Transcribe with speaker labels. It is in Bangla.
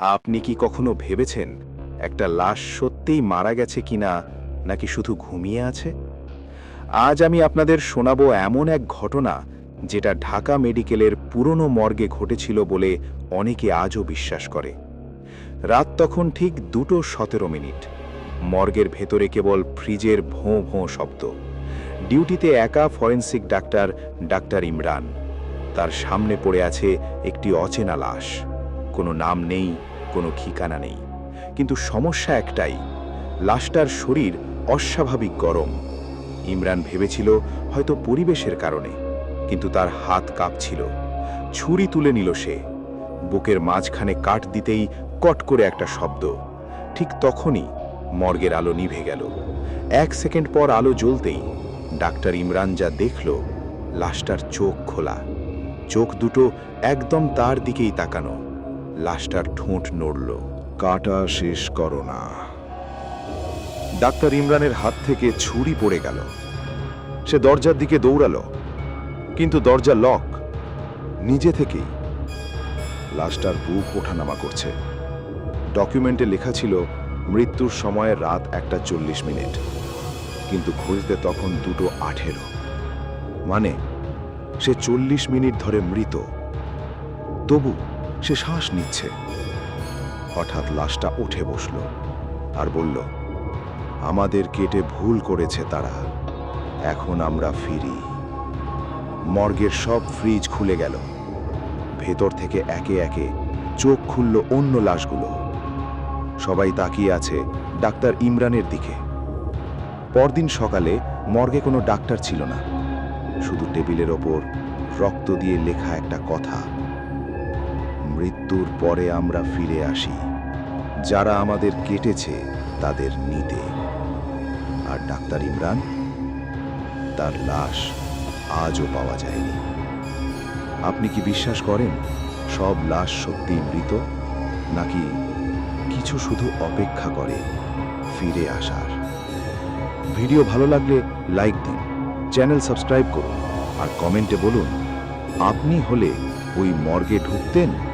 Speaker 1: আপনি কি কখনো ভেবেছেন একটা লাশ সত্যিই মারা গেছে কিনা, নাকি শুধু ঘুমিয়ে আছে? আজ আমি আপনাদের শোনাবো এমন এক ঘটনা যেটা ঢাকা মেডিকেলের পুরনো মর্গে ঘটেছিল বলে অনেকে আজও বিশ্বাস করে। রাত তখন ঠিক দুটো সতেরো মিনিট। মর্গের ভেতরে কেবল ফ্রিজের ভোঁ ভোঁ শব্দ। ডিউটিতে একা ফরেন্সিক ডাক্তার ডাক্তার ইমরান। তার সামনে পড়ে আছে একটি অচেনা লাশ। কোনো নাম নেই কোনো ঠিকানা নেই। কিন্তু সমস্যা একটাই, লাশটার শরীর অস্বাভাবিক গরম। ইমরান ভেবেছিল হয়তো পরিবেশের কারণে, কিন্তু তার হাত কাঁপছিল। ছুরি তুলে নিল সে। বুকের মাঝখানে কাট দিতেই কট করে একটা শব্দ। ঠিক তখনই মর্গের আলো নিভে গেল। এক সেকেন্ড পর আলো জ্বলতেই ডাক্তার ইমরান যা দেখল, লাশটার চোখ খোলা। চোখ দুটো একদম তার দিকেই তাকানো। লাশটার ঠোঁট নড়ল।
Speaker 2: কাটা শেষ করো না। ডাক্তার ইমরানের হাত থেকে ছুরি পড়ে গেল। সে দরজার দিকে দৌড়ালো, কিন্তু দরজা লক। নিজে থেকেই লাশটার বুক ওঠানামা করছে। ডকুমেন্টে লেখা ছিল, মৃত্যুর সময় রাত একটা চল্লিশ মিনিট। কিন্তু খুঁজতে তখন দুটো আঠেরো। মানে সে চল্লিশ মিনিট ধরে মৃত। তবু সে শ্বাস নিচ্ছে। হঠাৎ লাশটা উঠে বসল আর বলল, আমাদের কেটে ভুল করেছে তারা। এখন আমরা ফিরি। মর্গের সব ফ্রিজ খুলে গেল। ভেতর থেকে একে একে চোখ খুলল অন্য লাশগুলো। সবাই তাকিয়ে আছে ডাক্তার ইমরানের দিকে। পরদিন সকালে মর্গে কোনো ডাক্তার ছিল না। শুধু টেবিলের ওপর রক্ত দিয়ে লেখা একটা কথা। মৃত্যুর পরে আমরা ফিরে আসি। যারা আমাদের কেটেছে, তাদের নিতে। আর ডাক্তার ইমরান, তার লাশ আজও পাওয়া যায়নি। আপনি কি বিশ্বাস করেন, সব লাশ সত্যি মৃত? নাকি কিছু শুধু অপেক্ষা করে ফিরে আসার? ভিডিও ভালো লাগলে লাইক দিন, চ্যানেল সাবস্ক্রাইব করুন, আর কমেন্টে বলুন, আপনি হলে ওই মর্গে ঢুকতেন?